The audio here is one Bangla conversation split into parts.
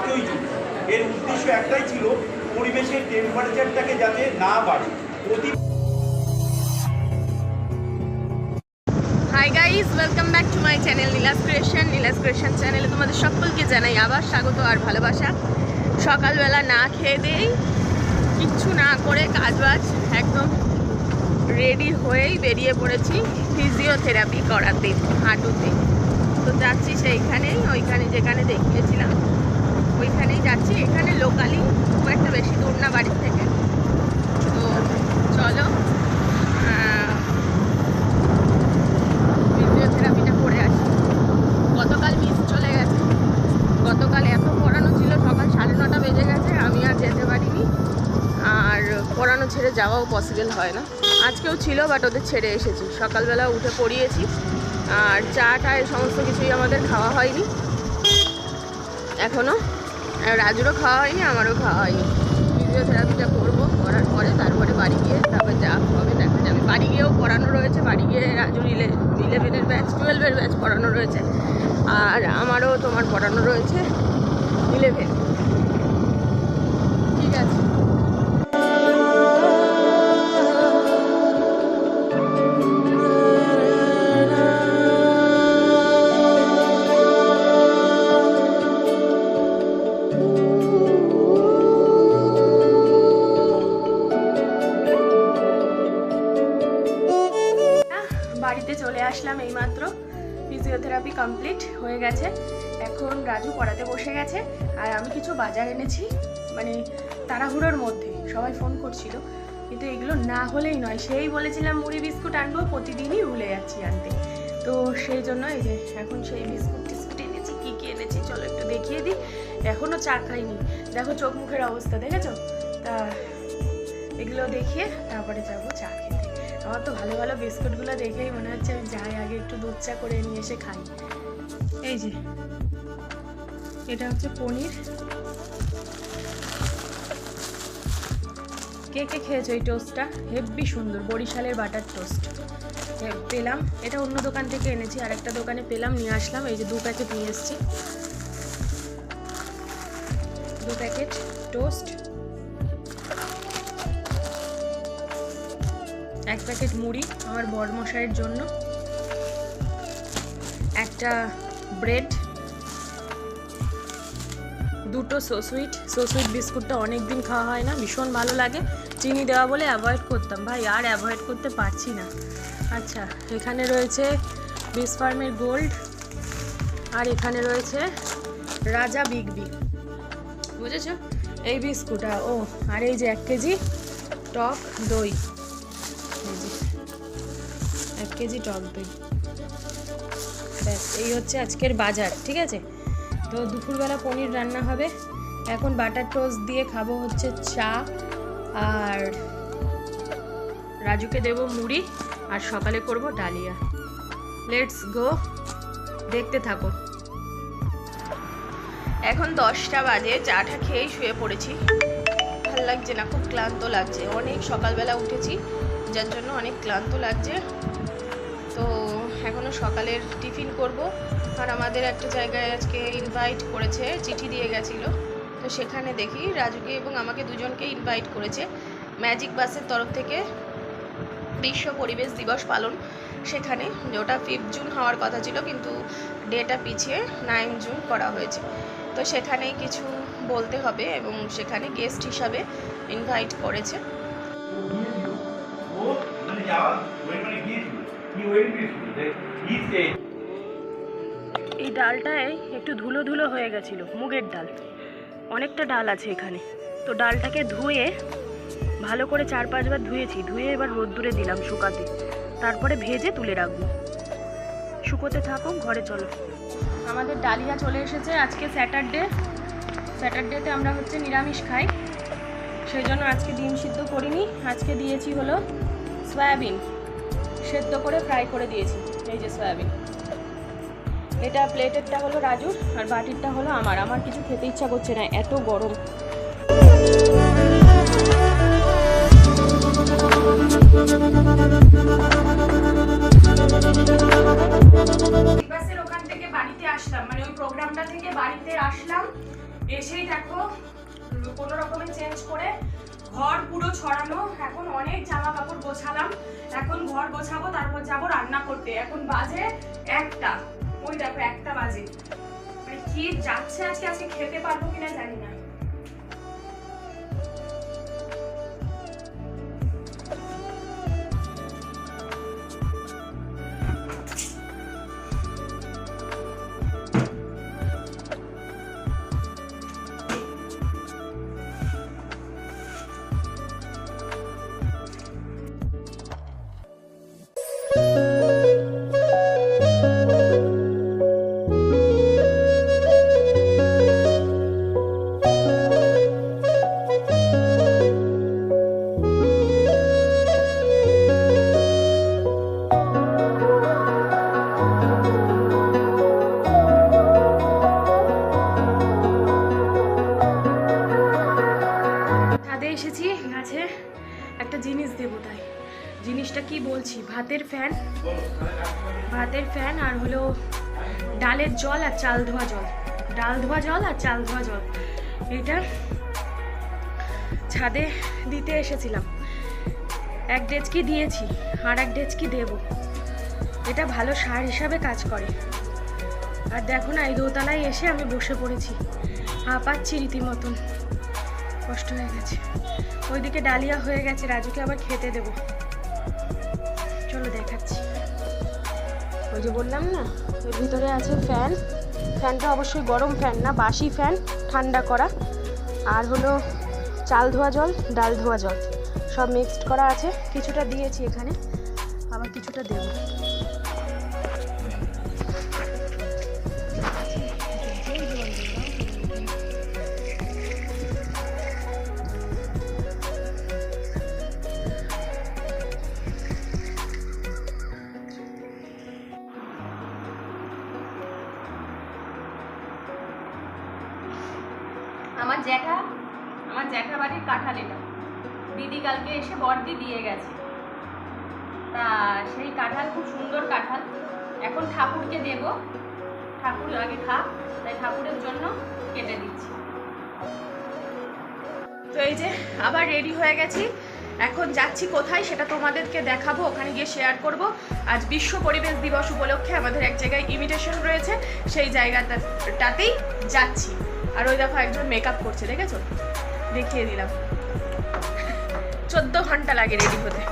পাঁচই জুন এর উদ্দেশ্য একটাই ছিল পরিবেশের টেম্পারেচারটাকে যাতে না বাড়ে। প্রতি hi guys welcome back to my channel Neela's creation Neela's creation চ্যানেলে তোমাদের সকলকে জানাই আবার স্বাগত আর ভালোবাসা। সকালবেলা না খেয়ে দেই, কিচ্ছু না করে কাজবাজ, একদম রেডি হয়েই বেরিয়ে পড়েছি ফিজিওথেরাপি করাতে, হাঁটুতে। তো যাচ্ছি সেইখানেই, ওইখানে যেখানে দেখিয়েছিলাম। ওইখানেই যাচ্ছি, এখানে লোকালি খুব একটা বেশি দূর না বাড়ির থেকে। তো চলো ফিজিওথেরাপিটা করে আসি। গতকাল মিস চলে গেছে। গতকাল এত পড়ানো ছিল, সকাল সাড়ে নটা বেজে গেছে, আমি আর যেতে পারিনি। আর পড়ানো ছেড়ে যাওয়াও পসিবল হয় না। আজকেও ছিল বাট ওদের ছেড়ে এসেছি। সকালবেলা উঠে পড়িয়েছি। আর চাটা এই সমস্ত কিছুই আমাদের খাওয়া হয়নি। এখনও রাজুরও খাওয়া হয়নি, আমারও খাওয়া হয়নি। ফিজিওথেরাপিটা করব, করার পরে তারপরে বাড়ি গিয়ে তারপর যা হবে দেখা যাবে। বাড়ি গিয়েও পড়ানো রয়েছে, বাড়ি গিয়ে রাজুর ইলে ইলেভেনের ব্যাচ টুয়েলভের ব্যাচ পড়ানো রয়েছে। আর আমারও তোমার পড়ানো রয়েছে ইলেভেন আসলাম এইমাত্র। ফিজিওথেরাপি কমপ্লিট হয়ে গেছে। এখন রাজু পড়াতে বসে গেছে। আর আমি কিছু বাজার এনেছি মানে তাড়াহুড়োর মধ্যে, সবাই ফোন করছিল। কিন্তু এগুলো না হলেই নয়, সেই বলেছিলাম মুড়ি বিস্কুট আনব, প্রতিদিনই ভুলে যাচ্ছি আনতে। তো সেই জন্য এই যে এখন সেই বিস্কুট টিস্কুট এনেছি, কী কী এনেছি, চলো একটু দেখিয়ে দিই। এখনও চা খাইনি। দেখো চোখ মুখের অবস্থা, দেখেছ? তা এগুলো দেখিয়ে তারপরে যাব চা খেতে। আমার তো ভালো ভালো বিস্কুটগুলো দেখেই মনে হচ্ছে আমি যাই, আগে একটু দুধ চা করে নিয়ে এসে খাই। এই যে, এটা হচ্ছে পনির। কে কে খেয়েছো এই টোস্টটা হেব্বি সুন্দর, বরিশালের বাটার টোস্ট পেলাম, এটা অন্য দোকান থেকে এনেছি আর একটা দোকানে পেলাম, নিয়ে আসলাম, এই যে দু প্যাকেট নিয়ে এসেছি। দু প্যাকেট টোস্ট এক প্যাকেট মুড়ি আমার বড়মশাইয়ের জন্য। একটা ব্রেড, দুটো সোসুইট সোসুইট বিস্কুটটা অনেক দিন খাওয়া হয় না, ভীষণ ভালো লাগে। চিনি দেওয়া বলে অ্যাভয়েড করতাম। ভাই, আর অ্যাভয়েড করতে পারছি না। আচ্ছা এখানে রয়েছে বিস ফার্মের গোল্ড আর এখানে রয়েছে রাজা বিগ বি বুঝেছ? এই বিস্কুটটা, ও, আর এই যে এক কেজি টক দই। কেজি টক দই ব্যাস, এই হচ্ছে আজকের বাজার, ঠিক আছে? তো দুপুরবেলা পনির রান্না হবে। এখন বাটার টোস্ট দিয়ে খাব হচ্ছে চা আর রাজুকে দেব মুড়ি আর সকালে করব ডালিয়া। লেটস গো দেখতে থাকো। এখন দশটা বাজে, চাটা খেয়েই শুয়ে পড়েছি। ভালো লাগছে না, খুব ক্লান্ত লাগছে। অনেক সকালবেলা উঠেছি, যার জন্য অনেক ক্লান্ত লাগছে। তো এখনও সকালের টিফিন করব। আর আমাদের একটা জায়গায় আজকে ইনভাইট করেছে, চিঠি দিয়ে গেছিল। তো সেখানে দেখি রাজুকে এবং আমাকে দুজনকে ইনভাইট করেছে। ম্যাজিক বাসের তরফ থেকে বিশ্ব পরিবেশ দিবস পালন সেখানে ওটা ফিফথ জুন হওয়ার কথা ছিল, কিন্তু ডেটা পিছিয়ে নাইন জুন করা হয়েছে। তো সেখানেই কিছু বলতে হবে এবং সেখানে গেস্ট হিসাবে ইনভাইট করেছে। এই ডালটায় একটু ধুলো ধুলো হয়ে গেছিল, মুগের ডাল। অনেকটা ডাল আছে এখানে। তো ডালটাকে ধুয়ে ভালো করে চার পাঁচবার ধুয়েছি, ধুয়ে এবার রোদ্দুরে দিলাম শুকাতে। তারপরে ভেজে তুলে রাখব। শুকোতে থাকুক, ঘরে চলো। আমাদের ডালিয়া চলে এসেছে আজকে স্যাটারডে। স্যাটারডেতে আমরা হচ্ছে নিরামিষ খাই। সেই জন্য আজকে ডিম সিদ্ধ করিনি। আজকে দিয়েছি হলো সয়াবিন। সেদ্ধ করে ফ্রাই করে দিয়েছি, এই যে সয়াবিন এটা প্লেটেরটা হলো রাজুর আর বাটিরটা হলো আমার। আমার কিছু খেতে ইচ্ছা করছে না, এত গরম। ওখান থেকে বাড়িতে আসলাম মানে ওই প্রোগ্রামটা থেকে বাড়িতে আসলাম। এসে চেঞ্জ করে ঘর পুরো ছড়ানো, এখন অনেক জামা কাপড় গোছালাম। এখন ঘর গোছাবো, তারপর যাব রান্না করতে। এখন বাজে একটা। ওই দেখো, একটা বাজে। মানে কি যাচ্ছে আজকে আজকে খেতে পারব কিনা জানি না। ভাতের ফ্যান ভাতের ফ্যান আর হলো ডালের জল আর চাল ধোয়া জল। ডাল ধোয়া জল আর চাল ধোয়া জল। এটা ছাদে দিতে এসেছিলাম। এক ডেচকি দিয়েছি, আর এক ডেচকি দেবো। এটা ভালো সার হিসাবে কাজ করে। আর দেখো না, এই দোতলায় এসে আমি বসে পড়েছি। হাঁপাচ্ছি রীতিমতন। কষ্ট হয়ে গেছে। ওইদিকে ডালিয়া হয়ে গেছে, রাজুকে আবার খেতে দেব। চলো দেখাচ্ছি। ওই যে বললাম না ওর ভিতরে আছে ফ্যান। ফ্যানটা অবশ্যই গরম ফ্যান না, বাসি ফ্যান, ঠান্ডা করা। আর হলো চাল ধোয়া জল, ডাল ধোয়া জল। সব মিক্সড করা আছে। কিছুটা দিয়েছি এখানে, আবার কিছুটা দেবো। আমার জ্যাঠা আমার জ্যাঠা বাড়ির কাঁঠাল এটা দিদি কালকে এসে বর্দি দিয়ে গেছে। তা সেই কাঁঠাল খুব সুন্দর কাঁঠাল। এখন ঠাকুরকে দেব। ঠাকুর আগে খা তাই ঠাকুরের জন্য কেটে দিচ্ছি। তো এই যে আবার রেডি হয়ে গেছি। এখন যাচ্ছি কোথায় সেটা তোমাদেরকে দেখাবো, ওখানে গিয়ে শেয়ার করব। আজ বিশ্ব পরিবেশ দিবস উপলক্ষে আমাদের এক জায়গায় ইমিটেশন রয়েছে। সেই জায়গাটাতেই যাচ্ছি। আর ওই দেখো একজন মেকআপ করছে, দেখেছ? দেখিয়ে দিলাম। চোদ্দ ঘণ্টা লাগে রেডি হতে।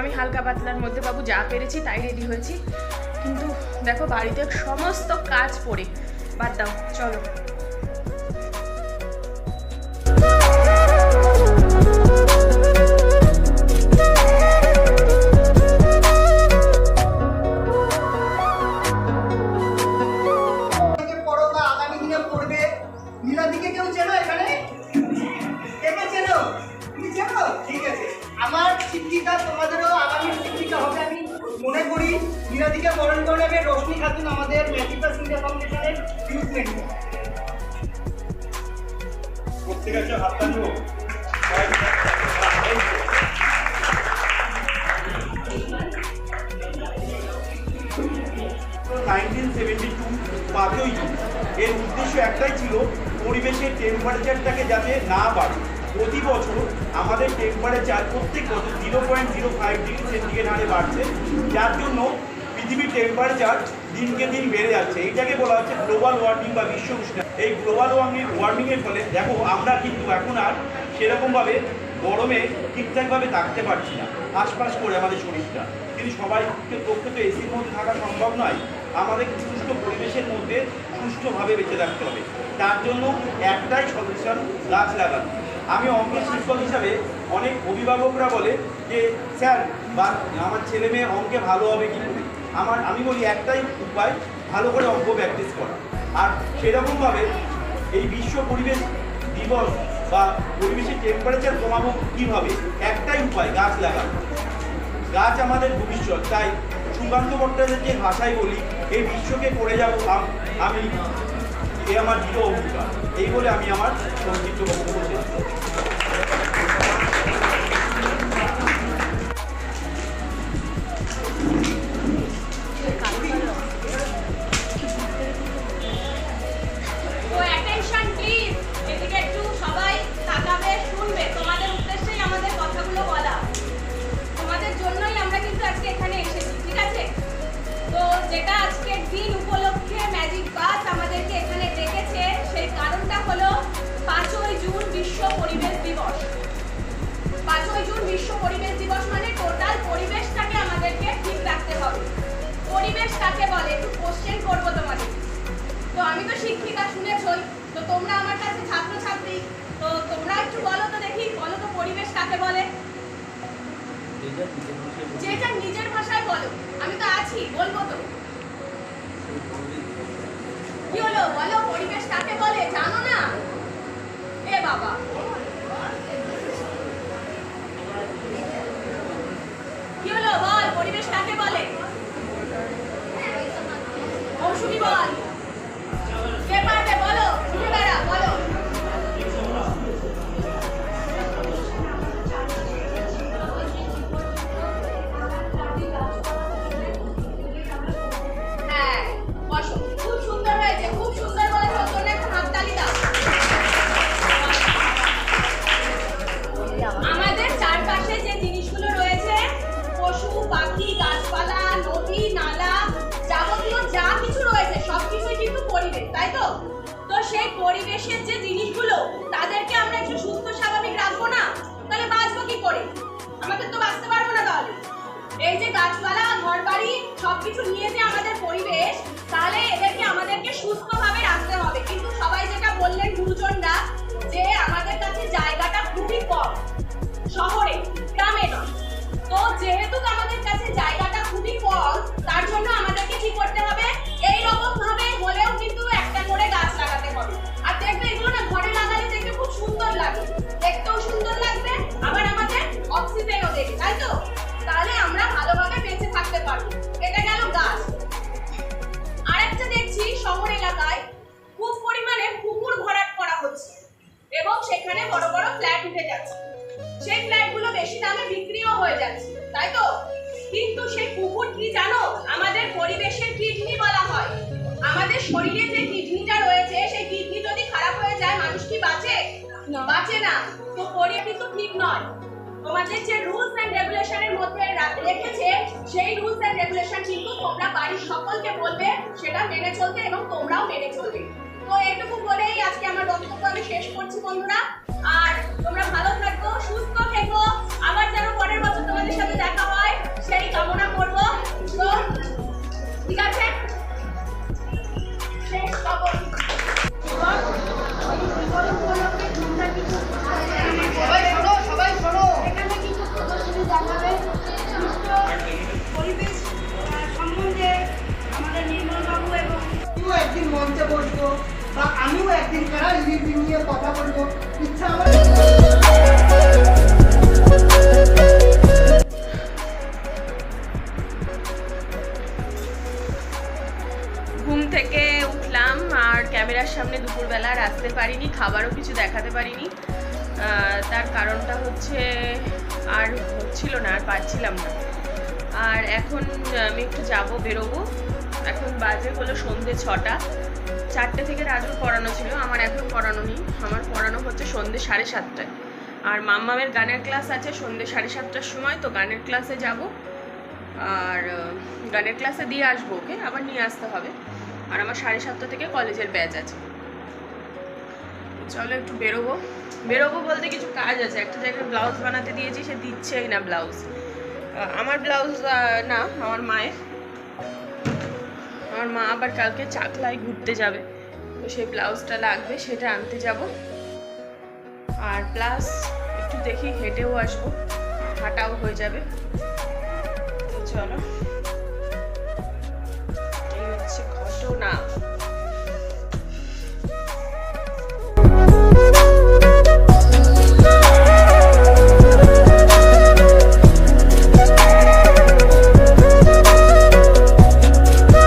আমি হালকা পাতলার মধ্যে বাবু যা পেরেছি তাই রেডি হয়েছি। কিন্তু দেখো বাড়িতে সমস্ত কাজ পড়ে। বাদ দাও, চলো। সেভেন্টি টু জুন এর উদ্দেশ্য একটাই ছিল পরিবেশের টেম্পারেচারটাকে যাতে না বাড়ে প্রতি বছর আমাদের টেম্পারেচার প্রত্যেক বছর zero point zero five degree centigrade হারে বাড়ছে যার জন্য পৃথিবীর টেম্পারেচার দিনকে দিন বেড়ে যাচ্ছে এইটাকে বলা হচ্ছে গ্লোবাল ওয়ার্মিং বা বিশ্ব উষ্ণায়ন এই গ্লোবাল ওয়ার্মিং ওয়ার্মিংয়ের ফলে, দেখো, আমরা কিন্তু এখন আর সেরকমভাবে, গরমে ঠিকঠাকভাবে থাকতে পারছি না। আশপাশ করে আমাদের শরীরটা। কিন্তু সবাইকে পক্ষে তো এসির মধ্যে থাকা সম্ভব নয়। আমাদের সুষ্ঠু পরিবেশের মধ্যে সুষ্ঠুভাবে বেঁচে থাকতে হবে। তার জন্য একটাই সলিউশন গাছ লাগানো। আমি অঙ্কের শিক্ষক হিসাবে অনেক অভিভাবকরা বলে যে, স্যার, বা, আমার ছেলে মেয়ে অঙ্কে ভালো হবে কি করে? আমার, আমি বলি, একটাই উপায়, ভালো করে অঙ্ক প্র্যাকটিস করা। আর সেরকমভাবে এই বিশ্ব পরিবেশ দিবস বা পরিবেশের টেম্পারেচার কমাবো কীভাবে? একটাই উপায়, গাছ লাগানো। গাছ আমাদের ভবিষ্যৎ, তাই সুকান্ত ভট্টাচার্যের ভাষায় বলি এই বিশ্বকে করে যাব আমি এ আমার দৃঢ় অভিজ্ঞতা এই বলে আমি আমার সংক্ষিপ্ত বক্তব্য তোমরা আমার কাছে ছাত্রছাত্রী, তো তোমরা একটু বলো তো দেখি, বলো তো পরিবেশ কাকে বলে? যে যার নিজের ভাষায় বলো, আমি তো আছি, বলব তো। কি হলো? বলো, পরিবেশ কাকে বলে? জানো না? এ বাবা। কি হলো? বল, পরিবেশ কাকে বলে? মৌসুমি বল। পরিবেশের যে জিনিসগুলো, তাদেরকে আমরা একটু সুস্থ, স্বাভাবিক রাখব না? তাহলে বাঁচবো কি করে? আমাদের তো বাঁচতে পারব না তাহলে। এই যে গাছপালা ঘর বাড়ি সবকিছু নিয়ে যে আমাদের পরিবেশ, তাহলে এদেরকে আমাদেরকে সুস্থভাবে রাখতে হবে। কিন্তু সবাই যেটা বললেন গুরুজনরা, যে আমাদের কাছে জায়গাটা খুবই কম। শহরে, গ্রামে নয়। তো যেহেতু আমাদের কাছে জায়গাটা তাই তো? কিন্তু সেই পুকুর কি জানো? আমাদের পরিবেশের কিডনি বলা হয়। আমাদের শরীরে যে কিডনিটা রয়েছে সেই কিডনি যদি খারাপ হয়ে যায় মানুষ কি বাঁচে? বাঁচে না। তো পরিবেশ কিন্তু ঠিক নয়। তোমাদের যে রুলস এন্ড রেগুলেশনের মধ্যে রেখেছে সেই রুলস এন্ড রেগুলেশন কিন্তু তোমরা বাড়ির সকলকে বলবে সেটা মেনে চলতে এবং তোমরাও মেনে চলবে। তো এটুকু বলেই আজকে আমার বক্তব্য আমি শেষ করছি বন্ধুরা। আর তোমরা ভালো থাকো সুস্থ থেকো। পড়ানো নেই। আমার পড়ানো হচ্ছে সন্ধে সাড়ে সাতটায়। আর মাম্মামের গানের ক্লাস আছে সন্ধে সাড়ে সাতটার সময়, তো গানের ক্লাসে যাব। আর গানের ক্লাসে দিয়ে আসব ওকে? আবার নিয়ে আসতে হবে। আর আমার সাড়ে সাতটা থেকে কলেজের ব্যাচ আছে। চলো একটু বেরোবো। বেরোবো বলতে কিছু কাজ আছে। একটা জায়গায় ব্লাউজ বানাতে দিয়েছি, সে দিচ্ছেই না ব্লাউজ। আমার ব্লাউজ না, আমার মায়ের। আমার মা আবার কালকে চাকলায় ঘুরতে যাবে। তো সেই ব্লাউজটা লাগবে, সেটা আনতে যাব। আর প্লাস একটু দেখি হেঁটেও আসব, হাঁটাও হয়ে যাবে। চলো, এই হচ্ছে ঘটনা।